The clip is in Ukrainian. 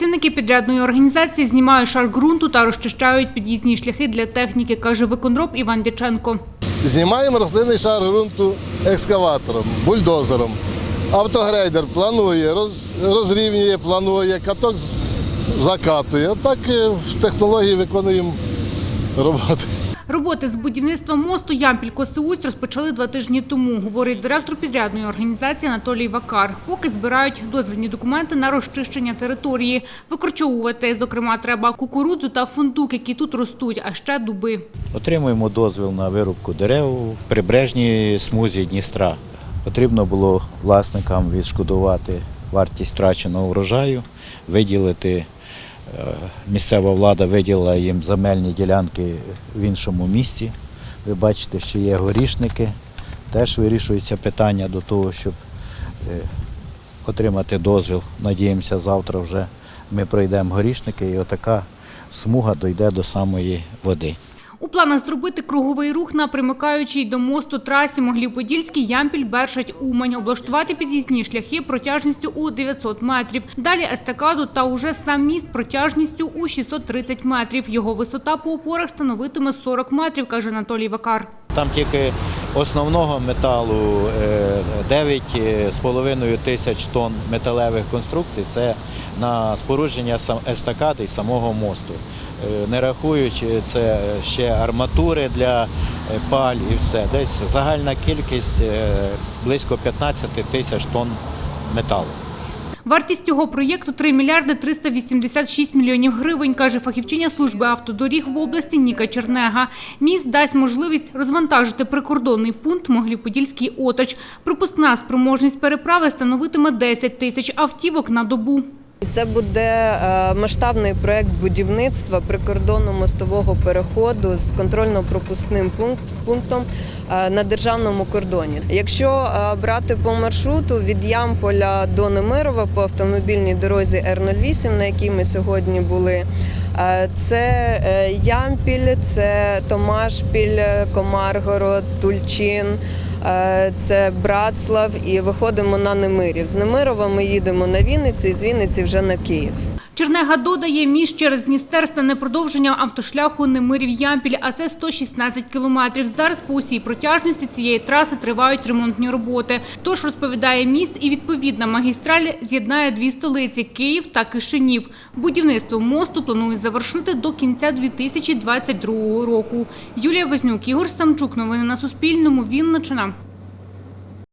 Працівники підрядної організації знімають шар ґрунту та розчищають під'їзні шляхи для техніки, каже виконроб Іван Дяченко. Знімаємо рослинний шар ґрунту екскаватором, бульдозером. Автогрейдер планує, розрівнює, планує, каток закатує. Отак е, в технології виконуємо роботи. Роботи з будівництва мосту Ямпіль-Косеуць розпочали два тижні тому, говорить директор підрядної організації Анатолій Вакар. Поки збирають дозвільні документи на розчищення території. Викорчовувати, зокрема, треба кукурудзу та фундук, які тут ростуть, а ще дуби. Отримуємо дозвіл на вирубку дерев в прибережній смузі Дністра. Потрібно було власникам відшкодувати вартість втраченого врожаю, виділити. Е, Місцева влада виділила їм земельні ділянки в іншому місці. Ви бачите, що є горішники. Теж вирішується питання до того, щоб е, отримати дозвіл. Надіємося, завтра вже ми пройдемо горішники і отака смуга дійде до самої води. Планах зробити круговий рух на примикаючій до мосту трасі Моглів-Подільський, Ямпіль, Бершать, Умань, облаштувати під'їзні шляхи протяжністю у 900 метрів. Далі естакаду та уже сам міст протяжністю у 630 метрів. Його висота по опорах становитиме 40 метрів, каже Анатолій Вакар. Там тільки основного металу е, 9,5 тисяч тонн металевих конструкцій. Це на спорудження естакади і самого мосту. Е, Не рахуючи це ще арматури для е, паль і все. Десь загальна кількість е, близько 15 тисяч тонн металу. Вартість цього проєкту 3 мільярди 386 мільйонів гривень, каже фахівчиня служби автодоріг в області Ніка Чернега. Міст дасть можливість розвантажити прикордонний пункт Моглів-Подільський Оточ. Пропускна спроможність переправи становитиме 10 тисяч автівок на добу. Це буде е, масштабний проект будівництва прикордонно-мостового переходу з контрольно-пропускним пунк- пунктом е, на державному кордоні. Якщо е, брати по маршруту від Ямполя до Немирова по автомобільній дорозі Р-08, на якій ми сьогодні були, це е, Ямпіль, це Томашпіль, Комаргород, Тульчин. Е, Це Братслав і виходимо на Немирів. З Немирова ми їдемо на Вінницю і з Вінниці вже на Київ. Чернега додає, міст через Дністер стане продовженням автошляху Немирів-Ямпіль, а це 116 кілометрів. Зараз по усій протяжності цієї траси тривають ремонтні роботи. Тож, розповідає міст, і відповідна магістраль з'єднає дві столиці – Київ та Кишинів. Будівництво мосту планують завершити до кінця 2022 року. Юлія Вознюк, Ігор Самчук. Новини на Суспільному. Вінниччина.